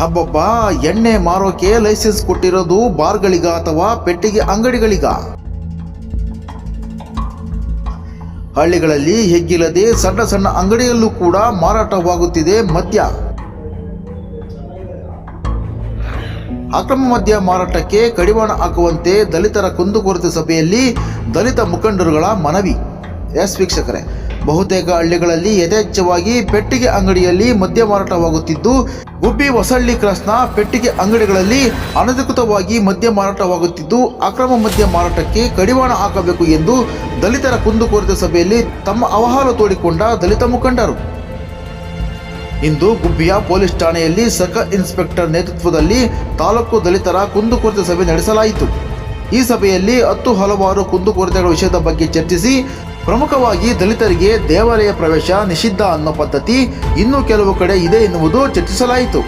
ಹಬ್ಬಬ್ಬ, ಎಣ್ಣೆ ಮಾರೋಕೆ ಲೈಸೆನ್ಸ್ ಕೊಟ್ಟಿರೋದು ಬಾರ್ಗಳಿಗ ಅಥವಾ ಪೆಟ್ಟಿಗೆ ಅಂಗಡಿಗಳಿಗ? ಹಳ್ಳಿಗಳಲ್ಲಿ ಹೆಗ್ಗಿಲ್ಲದೆ ಸಣ್ಣ ಸಣ್ಣ ಅಂಗಡಿಯಲ್ಲೂ ಕೂಡ ಮಾರಾಟವಾಗುತ್ತಿದೆ ಮದ್ಯ. ಅಕ್ರಮ ಮದ್ಯ ಮಾರಾಟಕ್ಕೆ ಕಡಿವಾಣ ಹಾಕುವಂತೆ ದಲಿತರ ಕುಂದುಕೊರತೆ ಸಭೆಯಲ್ಲಿ ದಲಿತ ಮುಖಂಡರುಗಳ ಮನವಿ. ಎಸ್ ವೀಕ್ಷಕರೇ ಬಹುತೇಕ ಹಳ್ಳಿಗಳಲ್ಲಿ ಯಥೇಚ್ಛವಾಗಿ ಪೆಟ್ಟಿಗೆ ಅಂಗಡಿಯಲ್ಲಿ ಮದ್ಯ ಮಾರಾಟವಾಗುತ್ತಿದ್ದು, ಗುಬ್ಬಿ ಹೊಸಳ್ಳಿ ಕ್ರಾಸ್ನ ಪೆಟ್ಟಿಗೆ ಅಂಗಡಿಗಳಲ್ಲಿ ಅನಧಿಕೃತವಾಗಿ ಮದ್ಯ ಮಾರಾಟವಾಗುತ್ತಿದ್ದು, ಅಕ್ರಮ ಮದ್ಯ ಮಾರಾಟಕ್ಕೆ ಕಡಿವಾಣ ಹಾಕಬೇಕು ಎಂದು ದಲಿತರ ಕುಂದುಕೊರತೆ ಸಭೆಯಲ್ಲಿ ತಮ್ಮ ಅವಹಾಲು ತೋಡಿಕೊಂಡ ದಲಿತ ಮುಖಂಡರು. ಇಂದು ಗುಬ್ಬಿಯ ಪೊಲೀಸ್ ಠಾಣೆಯಲ್ಲಿ ಸಕ ಇನ್ಸ್ಪೆಕ್ಟರ್ ನೇತೃತ್ವದಲ್ಲಿ ತಾಲೂಕು ದಲಿತರ ಕುಂದುಕೊರತೆ ಸಭೆ ನಡೆಸಲಾಯಿತು. ಈ ಸಭೆಯಲ್ಲಿ ಹತ್ತು ಹಲವಾರು ಕುಂದುಕೊರತೆಗಳ ವಿಷಯದ ಬಗ್ಗೆ ಚರ್ಚಿಸಿ ಪ್ರಮುಖವಾಗಿ ದಲಿತರಿಗೆ ದೇವಾಲಯ ಪ್ರವೇಶ ನಿಷಿದ್ಧ ಅನ್ನೋ ಪದ್ಧತಿ ಇನ್ನೂ ಕೆಲವು ಕಡೆ ಇದೆ ಎನ್ನುವುದು ಚರ್ಚಿಸಲಾಯಿತು.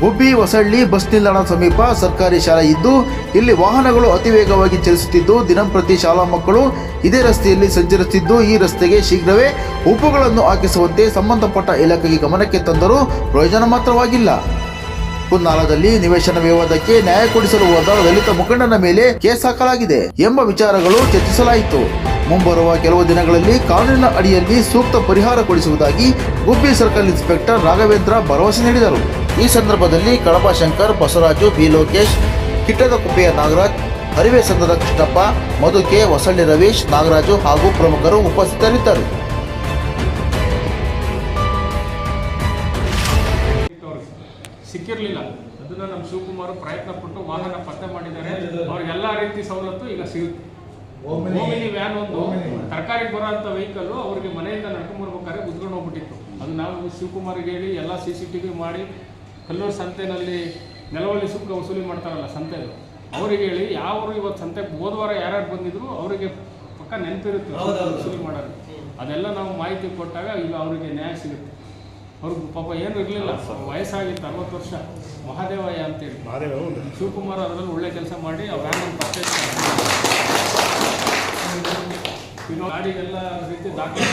ಗುಬ್ಬಿ, ಹೊಸಳ್ಳಿ ಬಸ್ ನಿಲ್ದಾಣ ಸಮೀಪ ಸರ್ಕಾರಿ ಶಾಲೆ ಇದ್ದು, ಇಲ್ಲಿ ವಾಹನಗಳು ಅತಿ ವೇಗವಾಗಿ ಚಲಿಸುತ್ತಿದ್ದು ದಿನಂಪ್ರತಿ ಶಾಲಾ ಮಕ್ಕಳು ಇದೇ ರಸ್ತೆಯಲ್ಲಿ ಸಂಚರಿಸುತ್ತಿದ್ದು, ಈ ರಸ್ತೆಗೆ ಶೀಘ್ರವೇ ಉಪ್ಪುಗಳನ್ನು ಹಾಕಿಸುವಂತೆ ಸಂಬಂಧಪಟ್ಟ ಇಲಾಖೆಗೆ ಗಮನಕ್ಕೆ ತಂದರೂ ಪ್ರಯೋಜನ ಮಾತ್ರವಾಗಿಲ್ಲ. ಕುನ್ನಾಲದಲ್ಲಿ ನಿವೇಶನ ವಿವಾದಕ್ಕೆ ನ್ಯಾಯ ಕೊಡಿಸಲು ಹೋದ ದಲಿತ ಮುಖಂಡನ ಮೇಲೆ ಕೇಸ್ ಹಾಕಲಾಗಿದೆ ಎಂಬ ವಿಚಾರಗಳು ಚರ್ಚಿಸಲಾಯಿತು. ಮುಂಬರುವ ಕೆಲವು ದಿನಗಳಲ್ಲಿ ಕಾನೂನಿನ ಅಡಿಯಲ್ಲಿ ಸೂಕ್ತ ಪರಿಹಾರ ಕೊಡಿಸುವುದಾಗಿ ಗುಬ್ಬಿ ಸರ್ಕಲ್ ಇನ್ಸ್ಪೆಕ್ಟರ್ ರಾಘವೇಂದ್ರ ಭರವಸೆ ನೀಡಿದರು. ಈ ಸಂದರ್ಭದಲ್ಲಿ ಕಳಪ ಶಂಕರ್, ಬಸವರಾಜು, ಬಿ ಲೋಕೇಶ್, ಕಿಟ್ಟದ ಕುಪ್ಪೆಯ ನಾಗರಾಜ್, ಹರಿವೆ ಸಂಘದ ಕೃಷ್ಣಪ್ಪ, ಮಧುಕೆ, ಹೊಸಳ್ಳಿ ರವೀಶ್, ನಾಗರಾಜು ಹಾಗೂ ಪ್ರಮುಖರು ಉಪಸ್ಥಿತರಿದ್ದರು. ಸಿಕ್ಕಿರಲಿಲ್ಲ. ಅದನ್ನ ನಮ್ಮ ಶಿವಕುಮಾರ್ ಪ್ರಯತ್ನ ಪಟ್ಟು ವಾಹನ ಪತ್ತೆ ಮಾಡಿದ್ದಾರೆ. ಅವ್ರಿಗೆಲ್ಲ ರೀತಿ ಸವಲತ್ತು ಈಗ ಸಿಗುತ್ತೆ. ಓಮಿನಿ. ವ್ಯಾನ್ ಒಂದು. ತರಕಾರಿ ಬರೋ ವೆಹಿಕಲ್ಲು ವೆಹಿಕಲ್ ಅವ್ರಿಗೆ ಮನೆಯಿಂದ ನಡ್ಕೊಂಡ್ ಬರ್ಬೇಕಾದ್ರೆ ಉದ್ಕೊಂಡು ಹೋಗ್ಬಿಟ್ಟಿತ್ತು. ಅದು ನಾವು ಶಿವಕುಮಾರ್ಗೆ ಹೇಳಿ ಎಲ್ಲ ಸಿ ಸಿ ಟಿ ವಿ ಮಾಡಿ ಕಲ್ಲೂರು ಸಂತೆನಲ್ಲಿ ನೆಲವಳ್ಳಿ ಸುಂಕ ವಸೂಲಿ ಮಾಡ್ತಾರಲ್ಲ ಸಂತೆಯಲ್ಲಿ ಅವರಿಗೆ ಹೇಳಿ ಯಾವರು ಇವತ್ತು ಸಂತೆ ಹೋದವಾರ ಯಾರ್ಯಾರು ಬಂದಿದ್ರು ಅವರಿಗೆ ಪಕ್ಕ ನೆನಪಿರುತ್ತೆ ವಸೂಲಿ ಮಾಡೋದು. ಅದೆಲ್ಲ ನಾವು ಮಾಹಿತಿ ಕೊಟ್ಟಾಗ ಈಗ ಅವರಿಗೆ ನ್ಯಾಯ ಸಿಗುತ್ತೆ. ಅವ್ರಿಗೆ ಪಾಪ ಏನು ಇರಲಿಲ್ಲ. ವಯಸ್ಸಾಗಿತ್ತು ಅರವತ್ತು ವರ್ಷ. ಮಹಾದೇವಯ್ಯ ಅಂತೇಳಿ. ಶಿವಕುಮಾರ್ ಅದರಲ್ಲಿ ಒಳ್ಳೆ ಕೆಲಸ ಮಾಡಿ ಅವ್ರ ವ್ಯಾನ್ ಪರ್ಚೇಸ್ ಈಗ ಗಾಡಿಗೆಲ್ಲ ರೀತಿ ದಾಖಲೆ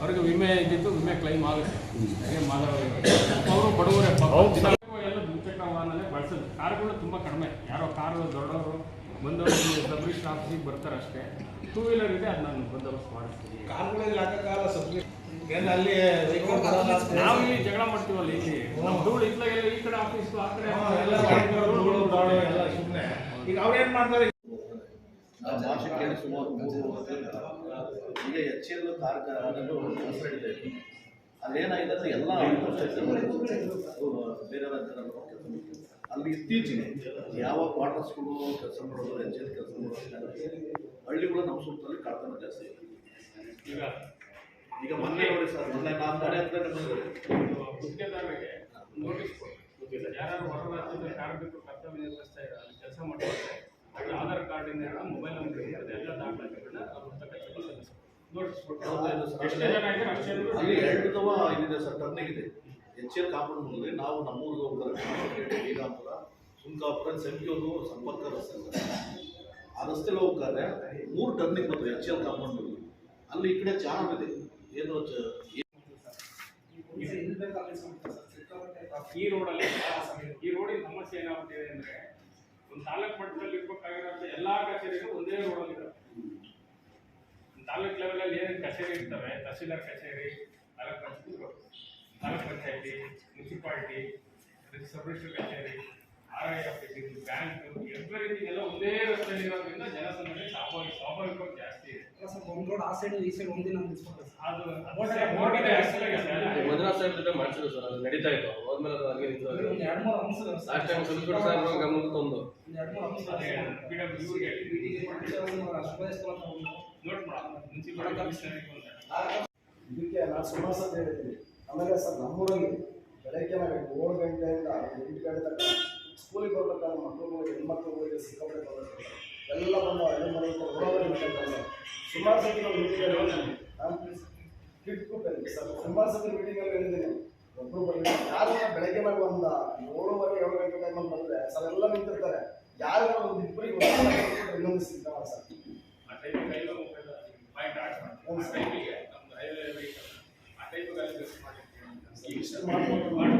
ಅವ್ರಿಗೆ ವಿಮೆ ಇದ್ದಿದ್ದು ವಿಮೆ ಕ್ಲೈಮ್ ಆಗುತ್ತೆ. ಹಾಗೆ ಅವರು ಬಡವರೇ ಎಲ್ಲ ದ್ವಿಚಕ್ರ ವಾಹನನೇ ಬಳಸೋದು. ಕಾರ್ಗಳು ತುಂಬ ಕಡಿಮೆ. ಯಾರೋ ಕಾರು ದೊಡ್ಡವರು ಬಂದವರು ಸಬ್ ರಿಜಿಸ್ಟರ್ ಆಫೀಸಿಗೆ ಬರ್ತಾರೆ ಅಷ್ಟೇ. ಟೂ ವೀಲರ್ ಇದೆ ಅದು ನಾನು ಬಂದೋಬಸ್ತ್ ಮಾಡಿಸ್ತೀನಿ. ಕಾರ್ಗಳಲ್ಲಿ ಹಾಕಕ್ಕಾಗಲ್ಲ ಏನ್ ಅಲ್ಲಿ ನಾವು ಇಲ್ಲಿ ಜಗಳ ಮಾಡ್ತೀವಲ್ಲ ಇಲ್ಲಿ. ನಮ್ಮ ಧೂಳು ಈ ಕಡೆ ಆಫೀಸ್ ಆ ಕಡೆ ಎಲ್ಲ. ಈಗ ಅವ್ರೇನ್ ಮಾಡ್ತಾರೆ? ಆ ಭಾಷೆಗೆ ಸುಮಾರು ಈಗ ಎಚ್ ಎಲ್ ಕಾರ್ಖಾನೆಗಳು ಇತ್ತು ಅಲ್ಲೇನಾಗಿದೆ ಅಂದರೆ ಎಲ್ಲ ಬೇರೆ ರಾಜ್ಯದಲ್ಲಿ ಅಲ್ಲಿ ಇತ್ತೀಚೆಗೆ ಯಾವ ಕ್ವಾರ್ಟರ್ಸ್ಗಳು ಕೆಲಸ ಮಾಡೋದು, ಎಚ್ ಎಲ್ ಕೆಲಸ ಮಾಡೋದು ಹಳ್ಳಿಗಳು ನಮ್ಮ ಸುತ್ತಲ್ಲಿ ಕಳ್ತನ ಜಾಸ್ತಿ ಈಗ ಈಗ ಮೊನ್ನೆ ನೋಡಿ ಸರ್, ಮೊನ್ನೆ ನಾನು ಮನೆ ಹತ್ರ ಬಂದರೆ ನೋಟಿಸ್ ಕೊಡಿ ಯಾರು ಹೊರ ರಾಜ್ಯದಲ್ಲಿ ಕಾರ್ಮಿಕರು ಕರ್ತವ್ಯ ನಿರ್ವಹಿಸ್ತಾ ಇದ್ದಾರೆ ಕೆಲಸ ಮಾಡ್ತಾರೆ ಹಿಡಿದು ಮೊಬೈಲ್ ನಂಬರ್ ಇದೆ ಎಲ್ಲ ದಾಖಲಾತಿಗಳನ್ನ ಅವ್ರ ತಕ್ಕ. ಎಷ್ಟೇ ಜನ ಇದ್ದಾರೆ ಅಷ್ಟೇ ಜನರು ಅಲ್ಲಿ ಎರಡು ಇದಿದೆ ಸರ್ ಟರ್ನಿಂಗ್ ಇದೆ ಎಚ್ ಎಲ್ ಕಾಂಪೌಂಡ್ ಮುಂದೆ ನಾವು ನಮ್ಮೂರಿಗೆ ಹೋಗ್ತಾರೆ. ಬೀಗಾಪುರ ಸುಂಕಾಪುರ ಸಂಖ್ಯೋದು ಸಂಪರ್ಕ ರಸ್ತೆ ಆ ರಸ್ತೆಲಿ ಹೋಗ್ತಾರೆ ಮೂರು ಟರ್ನಿಂಗ್ ಬರ್ತದೆ ಎಚ್ ಎಲ್ ಕಾಂಪೌಂಡ್ ಅಲ್ಲಿ ಈ ಕಡೆ ಚಾನಲ್ ಇದೆ. ಏನು ಈ ರೋಡಲ್ಲಿ ಈ ರೋಡಿನ ಸಮಸ್ಯೆ ಏನಾಗುತ್ತಿದೆ ಅಂದ್ರೆ ಒಂದು ತಾಲೂಕು ಮಟ್ಟದಲ್ಲಿ ಇರ್ಬೇಕಾಗಿರೋಂಥ ಎಲ್ಲಾ ಕಚೇರಿಗಳು ಒಂದೇ ರೋಡಲ್ಲಿ ಇದಾವೆ ತಾಲೂಕ್ ಲೆವೆಲಲ್ಲಿ ಏನೇನು ಕಚೇರಿ ಇರ್ತವೆ? ತಹಸೀಲ್ದಾರ್ ಕಚೇರಿ, ತಾಲೂಕ್ ಪಂಚಾಯತ್ ತಾಲೂಕ್ ಪಂಚಾಯತಿ, ಮುನ್ಸಿಪಾಲಿಟಿ ಸಬ್ರಿಜಿಸ್ಟರ್ ಕಚೇರಿ R I office bank everything ಎಲ್ಲ ಒಂದೇ ರಸ್ತೆಯಲ್ಲಿ ಇರೋದ್ರಿಂದ ಜನಸಂದಣಿ ಸ್ವಾಭಾವಿಕ, ಸ್ವಾಭಾವಿಕವಾಗಿ ಜಾಸ್ತಿ ಇದೆ. ಒಂದು ರೋಡ್ ಆ ಸೈಡ್ ಈ ಸೈಡ್ ಒಂದಿನ ಜೊತೆ ಮಾಡ್ಸಿದ್ರು ಸರ್ ಅದು ನಡೀತಾ ಇತ್ತು. ಹೋದ್ಮೇಲೆ ಅದು ಹಂಗೆ ನಿಂತು ಒಂದು ಎರಡು ಮೂರು ಅಂಶ ಲಾಸ್ಟ್ ಟೈಮ್ ಸುಲ್ಕುಡ್ ಸಾಹೇಬ್ ಗಮನಕ್ಕೆ ತಂದು. ಒಂದು ಎರಡು ಮೂರು ಅಂಶ ನೋಟ್ ಇದಕ್ಕೆ ನಾನು ಸುಮಾರು ಸತಿ ಹೇಳಿದ್ದೀನಿ. ಆಮೇಲೆ ಸರ್ ನಮ್ಮೂರಲ್ಲಿ ಬೆಳಗ್ಗೆ ನಾವು ಏಳು ಗಂಟೆಯಿಂದ ಎಂಟು ಗಂಟೆ ತನಕ ಸ್ಕೂಲಿಗೆ ಬರ್ಬೇಕಾದ್ರೆ ಮಕ್ಕಳುಗಳಿಗೆ ಹೆಣ್ಮಕ್ಳುಗಳಿಗೆ ಸಿಕ್ಕಾಪಟ್ಟೆ ತೊಂದರೆ ಎಲ್ಲ ಬಂದು ಹಳ್ಳಿ ಮನೆ ಓಡೋವರೆ ಮೀಟಿಂಗ್ ಸುಮಾರು ಸತಿ ನಾವು ಕಿಟ್ ಸರ್ ಸುಮಾರು ಸತಿ ಮೀಟಿಂಗಲ್ಲಿ ಹೇಳಿದ್ದೀನಿ. ಒಬ್ಬರು ಬರಲಿಲ್ಲ ಯಾರು ಬೆಳಗ್ಗೆ ನಾವು ಒಂದು ಏಳುವರೆ ಏಳು ಗಂಟೆ ಟೈಮಲ್ಲಿ ಬಂದರೆ ಸರ್ ಎಲ್ಲ ನಿಂತಿರ್ತಾರೆ. ಯಾರು ಒಂದು ಇಬ್ಬರಿಗೆ ಇನ್ನೊಂದು ಸಿಗ್ತಾವ ಸರ್. ಆ ಟೈಮಿಗೆ ನಮ್ದು ರೈಲ್ವೆ ವೆಹಿಕಲ್ ಆ ಟೈಮಿಗೆ ಅಲ್ಲಿ ಮಾಡ್ಕೊಂಡು